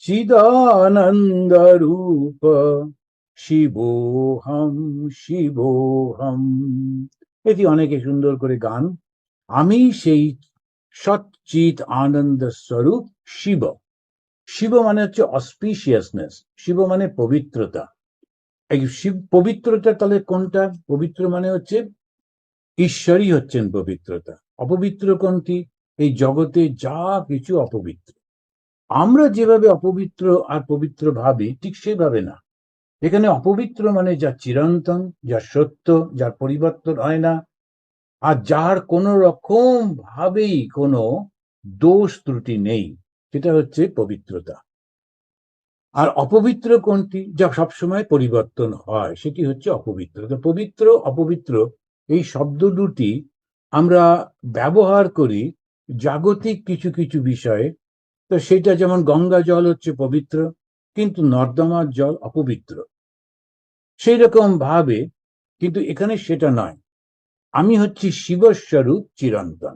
চিদানন্দ রূপ শিবোহম শিবোহম এটি অনেকে সুন্দর করে গান। আমি সেই সচ্চিত আনন্দ স্বরূপ শিব। শিব মানে হচ্ছে অসপিশিয়াসনেস। শিব মানে পবিত্রতা। এই শিব পবিত্রতা তাহলে কোনটা? পবিত্র মানে হচ্ছে ঈশ্বরই হচ্ছেন পবিত্রতা। অপবিত্র কোনটি? এই জগতে যা কিছু অপবিত্র। আমরা যেভাবে অপবিত্র আর পবিত্র ভাবি, ঠিক সেভাবে না। এখানে অপবিত্র মানে যা চিরন্তন, যা সত্য, যার পরিবর্তন হয় না। আর যার কোনো রকম ভাবেই কোনো দোষ ত্রুটি নেই, সেটা হচ্ছে পবিত্রতা। আর অপবিত্র কোনটি? যা সবসময় পরিবর্তন হয়, সেটি হচ্ছে অপবিত্র। তো পবিত্র, অপবিত্র, এই শব্দ দুটি আমরা ব্যবহার করি জাগতিক কিছু কিছু বিষয়ে তো সেটা যেমন গঙ্গা জল হচ্ছে পবিত্র, কিন্তু নর্দমার জল অপবিত্র। সেই রকম ভাবে কিন্তু এখানে সেটা নয়। আমি হচ্ছি শিবস্বরূপ চিরন্তন।